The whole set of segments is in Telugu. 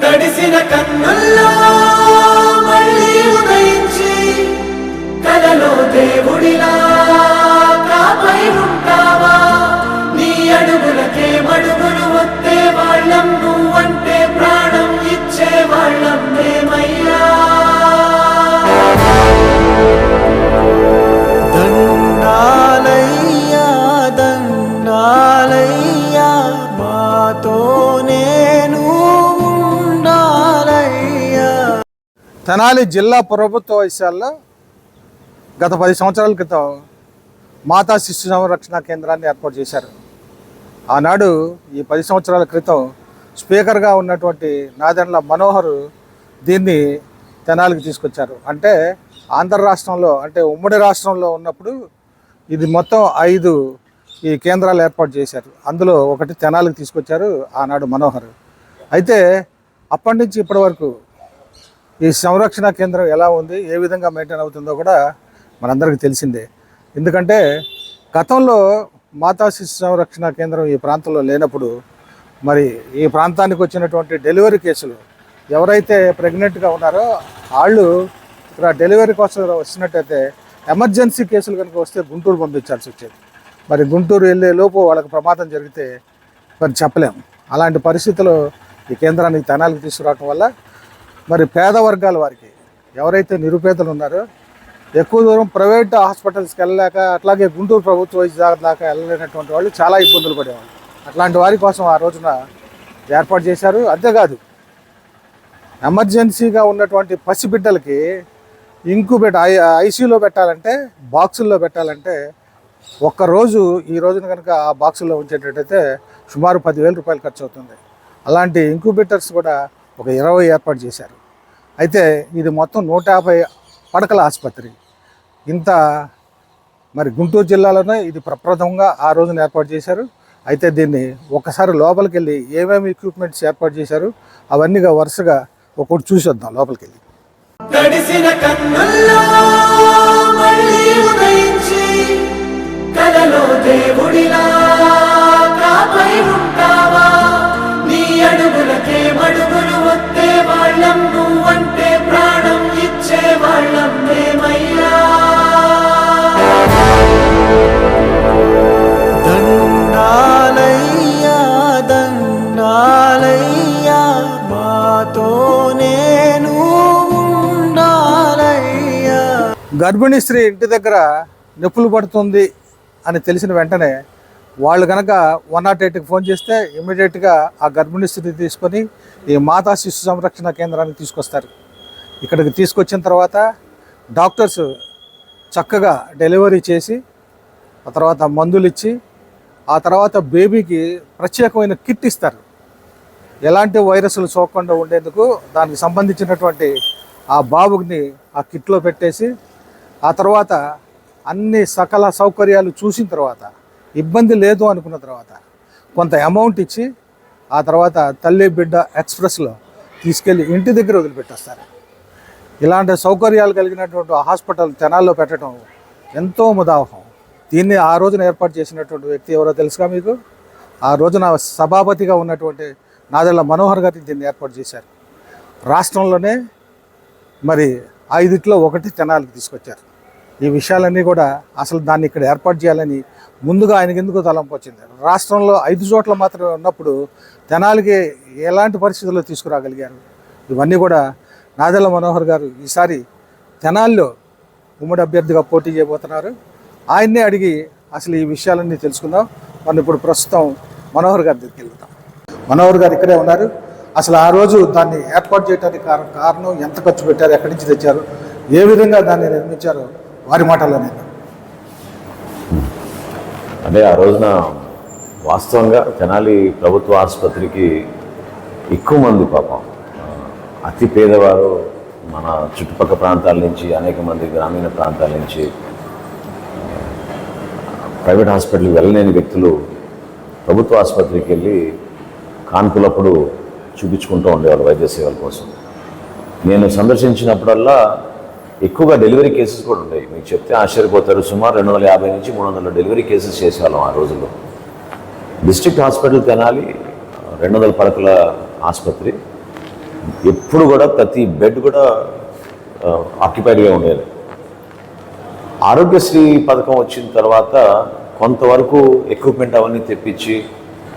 తడిసిన కన్నుల్లో మళ్ళీ ఉదయించి కలలో దేవుడిలా కాపై ఉంటావా? నీ అడుగులకే మడుగులు వస్తే వాళ్ళం తెనాలి జిల్లా ప్రభుత్వ వైశాల్లో గత పది సంవత్సరాల క్రితం మాతా శిశు సంరక్షణ కేంద్రాన్ని ఏర్పాటు చేశారు. ఆనాడు ఈ పది సంవత్సరాల క్రితం స్పీకర్గా ఉన్నటువంటి నాదెండ్ల మనోహర్ దీన్ని తెనాలికి తీసుకొచ్చారు. అంటే ఆంధ్ర రాష్ట్రంలో అంటే ఉమ్మడి రాష్ట్రంలో ఉన్నప్పుడు ఇది మొత్తం ఐదు ఈ కేంద్రాలు ఏర్పాటు చేశారు. అందులో ఒకటి తెనాలికి తీసుకొచ్చారు ఆనాడు మనోహర్. అయితే అప్పటి నుంచి ఇప్పటి వరకు ఈ సంరక్షణ కేంద్రం ఎలా ఉంది ఏ విధంగా మెయింటైన్ అవుతుందో కూడా మనందరికీ తెలిసిందే. ఎందుకంటే గతంలో మాతా శిశు సంరక్షణ కేంద్రం ఈ ప్రాంతంలో లేనప్పుడు మరి ఈ ప్రాంతానికి వచ్చినటువంటి డెలివరీ కేసులు ఎవరైతే ప్రెగ్నెంట్గా ఉన్నారో వాళ్ళు ఇక్కడ డెలివరీ కోసం వచ్చినట్టయితే ఎమర్జెన్సీ కేసులు కనుక వస్తే గుంటూరు పంపించాల్సి వచ్చేది. మరి గుంటూరు వెళ్ళే లోపు వాళ్ళకి ప్రమాదం జరిగితే మరి చెప్పలేం. అలాంటి పరిస్థితుల్లో ఈ కేంద్రానికి తెనాలికి తీసుకురావటం వల్ల మరి పేద వర్గాల వారికి ఎవరైతే నిరుపేదలు ఉన్నారో ఎక్కువ దూరం ప్రైవేట్ హాస్పిటల్స్కి వెళ్ళలేక అట్లాగే గుంటూరు ప్రభుత్వ వైద్య దాకా వెళ్ళలేనటువంటి వాళ్ళు చాలా ఇబ్బందులు పడేవాళ్ళు. అట్లాంటి వారి కోసం ఆ రోజున ఏర్పాటు చేశారు. అంతేకాదు ఎమర్జెన్సీగా ఉన్నటువంటి పసిబిడ్డలకి ఇంకుబెట్ ఐ ఐసీయూలో పెట్టాలంటే బాక్సుల్లో పెట్టాలంటే ఒక్కరోజు ఈ రోజున కనుక ఆ బాక్సుల్లో ఉంచేటట్టయితే సుమారు పదివేల రూపాయలు ఖర్చు అవుతుంది అలాంటి ఇంక్యుబేటర్స్ కూడా ఒక ఇరవై ఏర్పాటు చేశారు. అయితే ఇది మొత్తం నూట యాభై పడకల ఆసుపత్రి. ఇంత మరి గుంటూరు జిల్లాలోనే ఇది ప్రప్రథమంగా ఆ రోజున ఏర్పాటు చేశారు. అయితే దీన్ని ఒకసారి లోపలికి వెళ్ళి ఏమేమి ఎక్విప్మెంట్స్ ఏర్పాటు చేశారు అవన్నీగా వరుసగా ఒకటి చూసేద్దాం లోపలికి వెళ్ళి కలలో దేవుడిలా గర్భిణీ స్త్రీ ఇంటి దగ్గర నొప్పులు పడుతుంది అని తెలిసిన వెంటనే వాళ్ళు కనుక వన్ నాట్ ఎయిట్కి ఫోన్ చేస్తే ఇమీడియట్గా ఆ గర్భిణీ స్త్రీ తీసుకొని ఈ మాతా శిశు సంరక్షణ కేంద్రానికి తీసుకొస్తారు. ఇక్కడికి తీసుకొచ్చిన తర్వాత డాక్టర్స్ చక్కగా డెలివరీ చేసి ఆ తర్వాత మందులు ఇచ్చి ఆ తర్వాత బేబీకి ప్రత్యేకమైన కిట్ ఇస్తారు. ఎలాంటి వైరస్లు సోకకుండా ఉండేందుకు దానికి సంబంధించినటువంటి ఆ బాబుని ఆ కిట్లో పెట్టేసి ఆ తర్వాత అన్ని సకల సౌకర్యాలు చూసిన తర్వాత ఇబ్బంది లేదు అనుకున్న తర్వాత కొంత అమౌంట్ ఇచ్చి ఆ తర్వాత తల్లి బిడ్డ ఎక్స్ప్రెస్లో తీసుకెళ్ళి ఇంటి దగ్గర వదిలిపెట్టేస్తారు. ఇలాంటి సౌకర్యాలు కలిగినటువంటి హాస్పిటల్ తెనాల్లో పెట్టడం ఎంతో ముదావహం దీన్ని ఆ రోజున ఏర్పాటు చేసినటువంటి వ్యక్తి ఎవరో తెలుసుగా మీకు? ఆ రోజున సభాపతిగా ఉన్నటువంటి నాదెళ్ళ మనోహర్ గారి దీన్ని ఏర్పాటు చేశారు. రాష్ట్రంలోనే మరి ఐదిట్లో ఒకటి తెనాలకు తీసుకొచ్చారు. ఈ విషయాలన్నీ కూడా అసలు దాన్ని ఇక్కడ ఏర్పాటు చేయాలని ముందుగా ఆయనకి ఎందుకు తలంపు వచ్చింది. రాష్ట్రంలో ఐదు చోట్ల మాత్రమే ఉన్నప్పుడు తెనాలికి ఎలాంటి పరిస్థితుల్లో తీసుకురాగలిగారు? ఇవన్నీ కూడా నాదెళ్ళ మనోహర్ గారు ఈసారి తెనాల్లో ఉమ్మడి అభ్యర్థిగా పోటీ చేయబోతున్నారు. ఆయన్నే అడిగి అసలు ఈ విషయాలన్నీ తెలుసుకుందాం. మనం ఇప్పుడు ప్రస్తుతం మనోహర్ గారి దగ్గరికి వెళ్తాం మనోహర్ గారు ఇక్కడే ఉన్నారు. అసలు ఆ రోజు దాన్ని ఏర్పాటు చేయడానికి కారణం కారణం ఎంత ఖర్చు పెట్టారు ఎక్కడి నుంచి తెచ్చారు ఏ విధంగా దాన్ని నిర్మించారో వారి మాటల్లోనే. అంటే ఆ రోజున వాస్తవంగా తెనాలి ప్రభుత్వ ఆసుపత్రికి ఎక్కువ మంది పాపం. అతి పేదవారు మన చుట్టుపక్కల ప్రాంతాల నుంచి అనేక మంది గ్రామీణ ప్రాంతాల నుంచి ప్రైవేట్ హాస్పిటల్కి వెళ్ళలేని వ్యక్తులు ప్రభుత్వ ఆసుపత్రికి వెళ్ళి కాన్పులప్పుడు చూపించుకుంటూ ఉండేవాళ్ళు వైద్య సేవల కోసం. నేను సందర్శించినప్పుడల్లా ఎక్కువగా డెలివరీ కేసెస్ కూడా ఉంటాయి. మీకు చెప్తే ఆశ్చర్యపోతారు. సుమారు రెండు వందల యాభై నుంచి మూడు వందల డెలివరీ కేసెస్ చేసేవాళ్ళం ఆ రోజుల్లో. డిస్ట్రిక్ట్ హాస్పిటల్ తెనాలి రెండు వందల పడకల ఆసుపత్రి. ఎప్పుడు కూడా ప్రతి బెడ్ కూడా ఆక్యుపైడ్గా ఉండేది. ఆరోగ్యశ్రీ పథకం వచ్చిన తర్వాత కొంతవరకు ఎక్విప్మెంట్ అవన్నీ తెప్పించి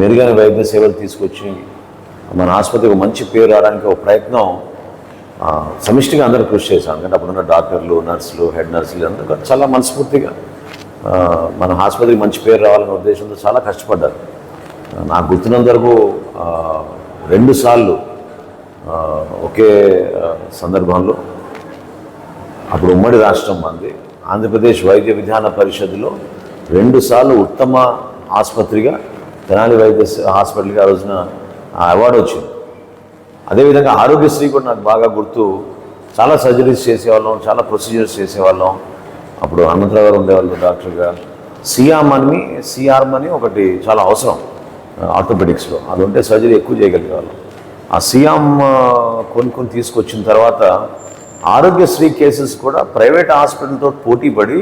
మెరుగైన వైద్య సేవలు తీసుకొచ్చి మన ఆసుపత్రికి మంచి పేరు రావడానికి ఒక ప్రయత్నం సమిష్టిగా అందరూ కృషి చేశాం. ఎందుకంటే అప్పుడున్న డాక్టర్లు నర్సులు హెడ్ నర్సులు అందరూ చాలా మనస్ఫూర్తిగా మన ఆసుపత్రికి మంచి పేరు రావాలనే ఉద్దేశంతో చాలా కష్టపడ్డారు. నాకు గుర్తున్నంత వరకు రెండుసార్లు ఒకే సందర్భంలో అప్పుడు ఉమ్మడి రాష్ట్రం మంది ఆంధ్రప్రదేశ్ వైద్య విధాన పరిషత్లో రెండుసార్లు ఉత్తమ ఆసుపత్రిగా తెనాలి వైద్య హాస్పిటల్కి ఆ రోజున ఆ అవార్డు వచ్చింది. అదేవిధంగా ఆరోగ్యశ్రీ కూడా నాకు బాగా గుర్తు. చాలా సర్జరీస్ చేసేవాళ్ళం చాలా ప్రొసీజర్స్ చేసేవాళ్ళం. అప్పుడు అనంతరావు గారు ఉండేవాళ్ళు డాక్టర్గా సియామ్ అని సిఆర్మ్ అని ఒకటి చాలా అవసరం ఆర్థోపెడిక్స్లో అది ఉంటే సర్జరీ ఎక్కువ చేయగలిగేవాళ్ళం. ఆ సియామ్ కొనుక్కొని తీసుకొచ్చిన తర్వాత ఆరోగ్యశ్రీ కేసెస్ కూడా ప్రైవేట్ హాస్పిటల్తో పోటీ పడి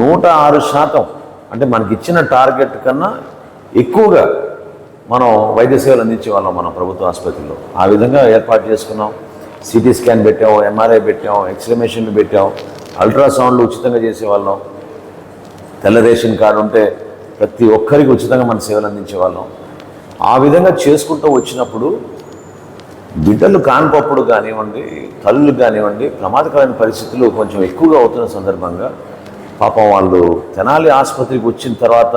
నూట ఆరు శాతం అంటే మనకి ఇచ్చిన టార్గెట్ కన్నా ఎక్కువగా మనం వైద్య సేవలు అందించే వాళ్ళం మన ప్రభుత్వ ఆసుపత్రిలో. ఆ విధంగా ఏర్పాటు చేసుకున్నాం. సిటీ స్కాన్ పెట్టాం ఎంఆర్ఐ పెట్టాం ఎక్స్రే మెషిన్లు పెట్టాం అల్ట్రాసౌండ్లు ఉచితంగా చేసేవాళ్ళం. తెల్ల రేషన్ కార్డు ఉంటే ప్రతి ఒక్కరికి ఉచితంగా మన సేవలు అందించేవాళ్ళం ఆ విధంగా చేసుకుంటూ వచ్చినప్పుడు బిడ్డలు కాన్పప్పుడు కానివ్వండి తల్లులు కానివ్వండి ప్రమాదకరమైన పరిస్థితులు కొంచెం ఎక్కువగా అవుతున్న సందర్భంగా పాపం వాళ్ళు తెనాలి ఆసుపత్రికి వచ్చిన తర్వాత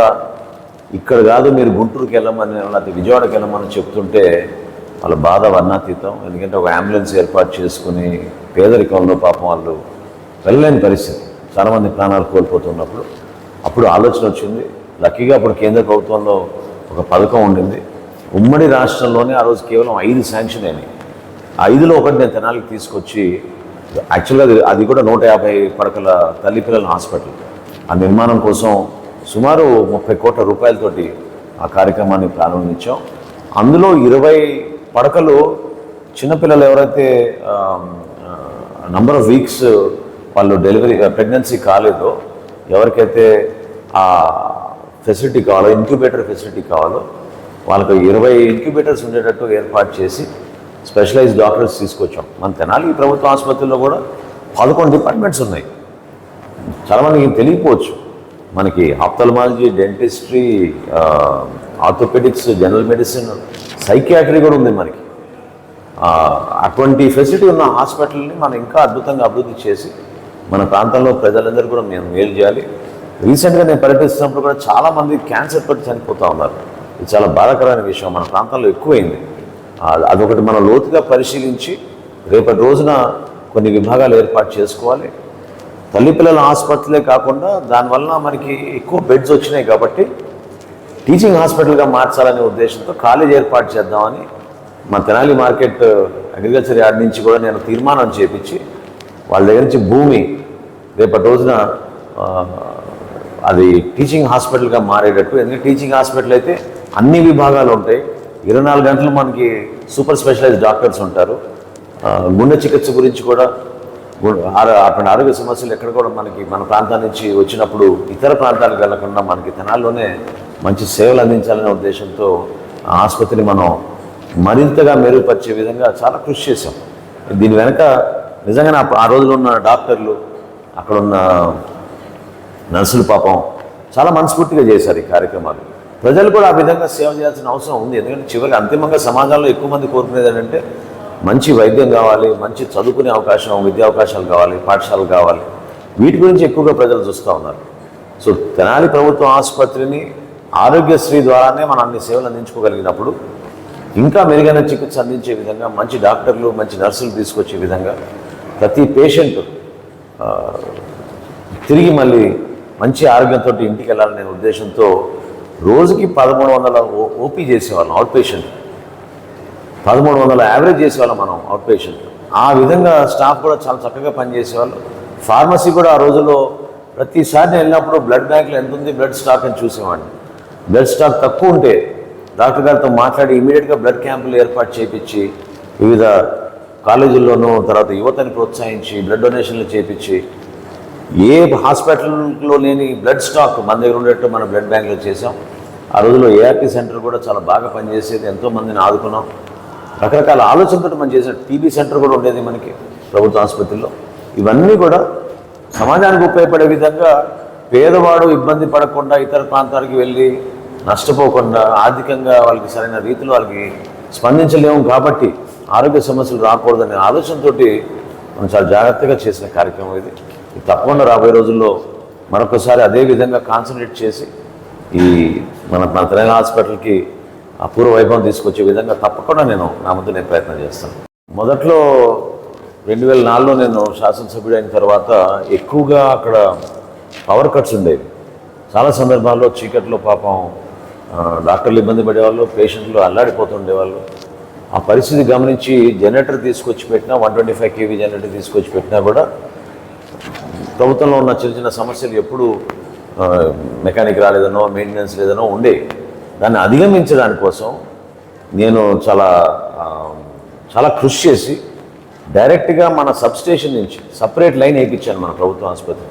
ఇక్కడ కాదు మీరు గుంటూరుకి వెళ్ళమని లేకపోతే విజయవాడకి వెళ్ళమని చెప్తుంటే వాళ్ళ బాధ వర్ణాతీతం. ఎందుకంటే ఒక అంబులెన్స్ ఏర్పాటు చేసుకుని పేదరికంలో పాపం వాళ్ళు వెళ్ళలేని పరిస్థితి. చాలామంది ప్రాణాలు కోల్పోతున్నప్పుడు అప్పుడు ఆలోచన వచ్చింది. లక్కీగా అప్పుడు కేంద్ర ప్రభుత్వంలో ఒక పథకం ఉండింది. ఉమ్మడి రాష్ట్రంలోనే ఆ రోజు కేవలం ఐదు శాంక్షన్ అయినాయి. ఆ ఐదులో ఒకటి నేను తెనాలికి తీసుకొచ్చి యాక్చువల్గా అది అది కూడా నూట యాభై పడకల తల్లి పిల్లల హాస్పిటల్. ఆ నిర్మాణం కోసం సుమారు ముప్పై కోట్ల రూపాయలతోటి ఆ కార్యక్రమాన్ని ప్రారంభించాం. అందులో ఇరవై పడకలు చిన్నపిల్లలు ఎవరైతే నంబర్ ఆఫ్ వీక్స్ వాళ్ళు డెలివరీ ప్రెగ్నెన్సీ కాలేదో ఎవరికైతే ఆ ఫెసిలిటీ కావాలో ఇంక్యుబేటర్ ఫెసిలిటీ కావాలో వాళ్ళకి ఇరవై ఇంక్యుబేటర్స్ ఉండేటట్టు ఏర్పాటు చేసి స్పెషలైజ్ డాక్టర్స్ తీసుకొచ్చాం. మన తెనాలి ఈ ప్రభుత్వ ఆసుపత్రిలో కూడా పదకొండు డిపార్ట్మెంట్స్ ఉన్నాయి. చాలామందికి తెలియకపోవచ్చు. మనకి ophthalmology dentistry orthopaedics general medicine psychiatry కూడా ఉంది మనకి. అటువంటి ఫెసిలిటీ ఉన్న హాస్పిటల్ని మనం ఇంకా అద్భుతంగా అభివృద్ధి చేసి మన ప్రాంతంలో ప్రజలందరూ కూడా మేము మేలు చేయాలి. రీసెంట్గా నేను పర్యటిస్తున్నప్పుడు కూడా చాలామంది క్యాన్సర్ తోటి చనిపోతూ ఉన్నారు. ఇది చాలా బాధాకరమైన విషయం. మన ప్రాంతంలో ఎక్కువైంది. అదొకటి మనం లోతుగా పరిశీలించి రేపటి రోజున కొన్ని విభాగాలు ఏర్పాటు చేసుకోవాలి. తల్లిపిల్లల పిల్లల హాస్పిటలే కాకుండా దానివల్ల మనకి ఎక్కువ బెడ్స్ వచ్చినాయి కాబట్టి టీచింగ్ హాస్పిటల్గా మార్చాలనే ఉద్దేశంతో కాలేజ్ ఏర్పాటు చేద్దామని మా తెనాలి మార్కెట్ అగ్రికల్చర్ యార్డ్ నుంచి కూడా నేను తీర్మానం చేపించి వాళ్ళ దగ్గర నుంచి భూమి రేపటి రోజున అది టీచింగ్ హాస్పిటల్గా మారేటట్టు. ఎందుకంటే టీచింగ్ హాస్పిటల్ అయితే అన్ని విభాగాలు ఉంటాయి. ఇరవై నాలుగు గంటలు మనకి సూపర్ స్పెషలైజ్డ్ డాక్టర్స్ ఉంటారు. గుండె చికిత్స గురించి కూడా అటువంటి ఆరోగ్య సమస్యలు ఎక్కడ కూడా మనకి మన ప్రాంతం నుంచి వచ్చినప్పుడు ఇతర ప్రాంతాలకు వెళ్ళకుండా మనకి తెనాల్లోనే మంచి సేవలు అందించాలనే ఉద్దేశంతో ఆ ఆసుపత్రిని మనం మరింతగా మెరుగుపరిచే విధంగా చాలా కృషి చేశాం. దీని వెనక నిజంగానే ఆ- ఆ రోజుల్లో ఉన్న డాక్టర్లు అక్కడ ఉన్న నర్సులు పాపం చాలా మనస్ఫూర్తిగా చేశారు ఈ కార్యక్రమాలు. ప్రజలు కూడా ఆ విధంగా సేవ చేయాల్సిన అవసరం ఉంది. ఎందుకంటే చివరికి అంతిమంగా సమాజంలో ఎక్కువ మంది కోరుకునేది ఏంటంటే మంచి వైద్యం కావాలి మంచి చదువుకునే అవకాశం విద్యా అవకాశాలు కావాలి పాఠశాలలు కావాలి. వీటి గురించి ఎక్కువగా ప్రజలు చూస్తూ ఉన్నారు. సో తెనాలి ప్రభుత్వ ఆసుపత్రిని ఆరోగ్యశ్రీ ద్వారానే మనం అన్ని సేవలు అందించుకోగలిగినప్పుడు ఇంకా మెరుగైన చికిత్స అందించే విధంగా మంచి డాక్టర్లు మంచి నర్సులు తీసుకొచ్చే విధంగా ప్రతి పేషెంట్ తిరిగి మళ్ళీ మంచి ఆరోగ్యంతో ఇంటికి వెళ్ళాలనే ఉద్దేశంతో రోజుకి పదమూడు వందల ఓ- ఓపీ చేసేవాళ్ళం అవుట్ పేషెంట్. పదమూడు వందల యావరేజ్ చేసేవాళ్ళం మనం అవుట్ పేషెంట్ ఆ విధంగా స్టాఫ్ కూడా చాలా చక్కగా పనిచేసేవాళ్ళు. ఫార్మసీ కూడా ఆ రోజుల్లో ప్రతిసారి నేను వెళ్ళినప్పుడు బ్లడ్ బ్యాంక్లో ఎంత ఉంది బ్లడ్ స్టాక్ అని చూసేవాడిని. బ్లడ్ స్టాక్ తక్కువ ఉంటే డాక్టర్ గారితో మాట్లాడి ఇమీడియట్గా బ్లడ్ క్యాంపులు ఏర్పాటు చేయించి వివిధ కాలేజీల్లోనూ తర్వాత యువతని ప్రోత్సహించి బ్లడ్ డొనేషన్లు చేయించి ఏ హాస్పిటల్లో లేని బ్లడ్ స్టాక్ మన దగ్గర ఉండేట్టు మనం బ్లడ్ బ్యాంక్లో చేసాం ఆ రోజుల్లో ఏఆర్పి సెంటర్ కూడా చాలా బాగా పనిచేసేది ఎంతో మందిని ఆదుకున్నాం. రకరకాల ఆలోచనతో మనం చేసిన టీబీ సెంటర్ కూడా ఉండేది మనకి ప్రభుత్వ ఆసుపత్రిలో. ఇవన్నీ కూడా సమాజానికి ఉపయోగపడే విధంగా పేదవాడు ఇబ్బంది పడకుండా ఇతర ప్రాంతాలకు వెళ్ళి నష్టపోకుండా ఆర్థికంగా వాళ్ళకి సరైన రీతిలో వాళ్ళకి స్పందించలేము కాబట్టి ఆరోగ్య సమస్యలు రాకూడదనే ఆలోచనతోటి మనం చాలా జాగ్రత్తగా చేసిన కార్యక్రమం ఇది. ఇది తప్పకుండా రాబోయే రోజుల్లో మరొకసారి అదే విధంగా కాన్సన్ట్రేట్ చేసి ఈ మన మన తెలంగాణ హాస్పిటల్కి అపూర్వ వైభవం తీసుకొచ్చే విధంగా తప్పకుండా నేను నా ముందు నేను ప్రయత్నం చేస్తాను. మొదట్లో రెండు వేల నాలుగులో నేను శాసనసభ్యుడు అయిన తర్వాత ఎక్కువగా అక్కడ పవర్ కట్స్ ఉండేవి. చాలా సందర్భాల్లో చీకట్లో పాపం డాక్టర్లు ఇబ్బంది పడేవాళ్ళు పేషెంట్లు అల్లాడిపోతుండేవాళ్ళు. ఆ పరిస్థితి గమనించి జనరేటర్ తీసుకొచ్చి పెట్టినా one twenty five KV generator తీసుకొచ్చి పెట్టినా కూడా ప్రభుత్వంలో ఉన్న చిన్న చిన్న సమస్యలు ఎప్పుడు మెకానిక్ రాలేదనో మెయింటెనెన్స్ లేదనో ఉండే దాన్ని అధిగమించడానికి కోసం నేను చాలా చాలా కృషి చేసి డైరెక్ట్గా మన సబ్స్టేషన్ నుంచి సపరేట్ లైన్ వేయించాను మన ప్రభుత్వ ఆసుపత్రి.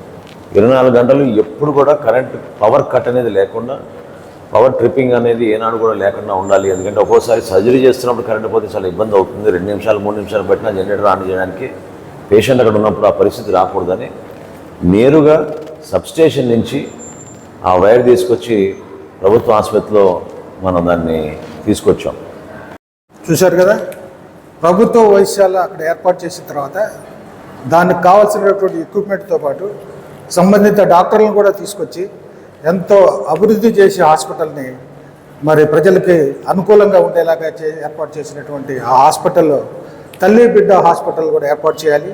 ఇరవై నాలుగు గంటలు ఎప్పుడు కూడా కరెంట్ పవర్ కట్ అనేది లేకుండా పవర్ ట్రిప్పింగ్ అనేది ఏనాడు కూడా లేకుండా ఉండాలి. ఎందుకంటే ఒక్కోసారి సర్జరీ చేస్తున్నప్పుడు కరెంట్ పోతే చాలా ఇబ్బంది అవుతుంది. రెండు నిమిషాలు మూడు నిమిషాలు పెట్టినా జనరేటర్ ఆన్ చేయడానికి పేషెంట్ అక్కడ ఉన్నప్పుడు ఆ పరిస్థితి రాకూడదని నేరుగా సబ్స్టేషన్ నుంచి ఆ వైర్ తీసుకొచ్చి ప్రభుత్వ ఆసుపత్రిలో మనం దాన్ని తీసుకొచ్చాం. చూశారు కదా? ప్రభుత్వ వైద్యశాల అక్కడ ఏర్పాటు చేసిన తర్వాత దానికి కావాల్సినటువంటి ఎక్విప్మెంట్తో పాటు సంబంధిత డాక్టర్లను కూడా తీసుకొచ్చి ఎంతో అభివృద్ధి చేసే హాస్పిటల్ని మరి ప్రజలకి అనుకూలంగా ఉండేలాగా చే ఏర్పాటు చేసినటువంటి ఆ హాస్పిటల్లో తల్లి బిడ్డ హాస్పిటల్ కూడా ఏర్పాటు చేయాలి.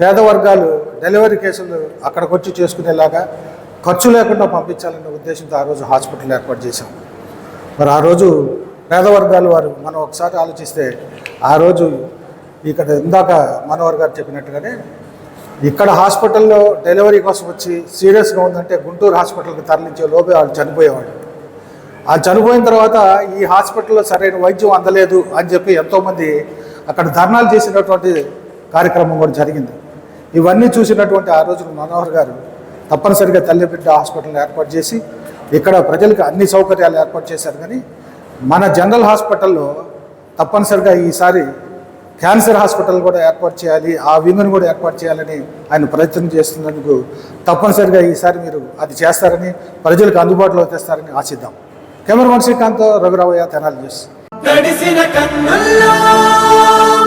పేద వర్గాలు డెలివరీ కేసులు అక్కడికి వచ్చి చేసుకునేలాగా ఖర్చు లేకుండా పంపించాలనే ఉద్దేశంతో ఆ రోజు హాస్పిటల్ ఏర్పాటు చేశాం. మరి ఆ రోజు పేదవర్గాల వారు మనం ఒకసారి ఆలోచిస్తే ఆ రోజు ఇక్కడ ఇందాక మనోహర్ గారు చెప్పినట్టుగానే ఇక్కడ హాస్పిటల్లో డెలివరీ కోసం వచ్చి సీరియస్గా ఉందంటే గుంటూరు హాస్పిటల్కి తరలించే లోపే వాళ్ళు చనిపోయేవాళ్ళు. ఆ చనిపోయిన తర్వాత ఈ హాస్పిటల్లో సరైన వైద్యం అందలేదు అని చెప్పి ఎంతోమంది అక్కడ ధర్నాలు చేసినటువంటి కార్యక్రమం కూడా జరిగింది. ఇవన్నీ చూసినటువంటి ఆ రోజు మనోహర్ గారు తప్పనిసరిగా తల్లి బిడ్డ హాస్పిటల్ ఏర్పాటు చేసి ఇక్కడ ప్రజలకు అన్ని సౌకర్యాలు ఏర్పాటు చేశారు. కానీ మన జనరల్ హాస్పిటల్లో తప్పనిసరిగా ఈసారి క్యాన్సర్ హాస్పిటల్ కూడా ఏర్పాటు చేయాలి ఆ వింగ్ను కూడా ఏర్పాటు చేయాలని ఆయన ప్రయత్నం చేస్తున్నందుకు తప్పనిసరిగా ఈసారి మీరు అది చేస్తారని ప్రజలకు అందుబాటులో తెస్తారని ఆశిద్దాం. కెమెరామన్ శ్రీకాంత్ రఘురావయ్య తెనాలి న్యూస్. తడిసిన కన్నుల్లో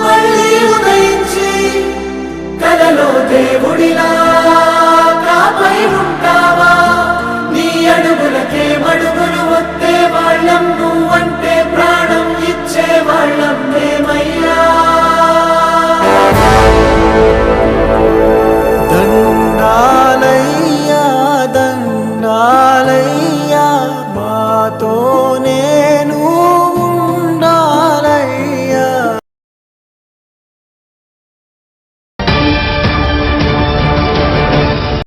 మళ్ళీ ఉదయించి కలలో దేవుడిలా నాపై ఉంటావా నీ అడుగులకే మడుగులు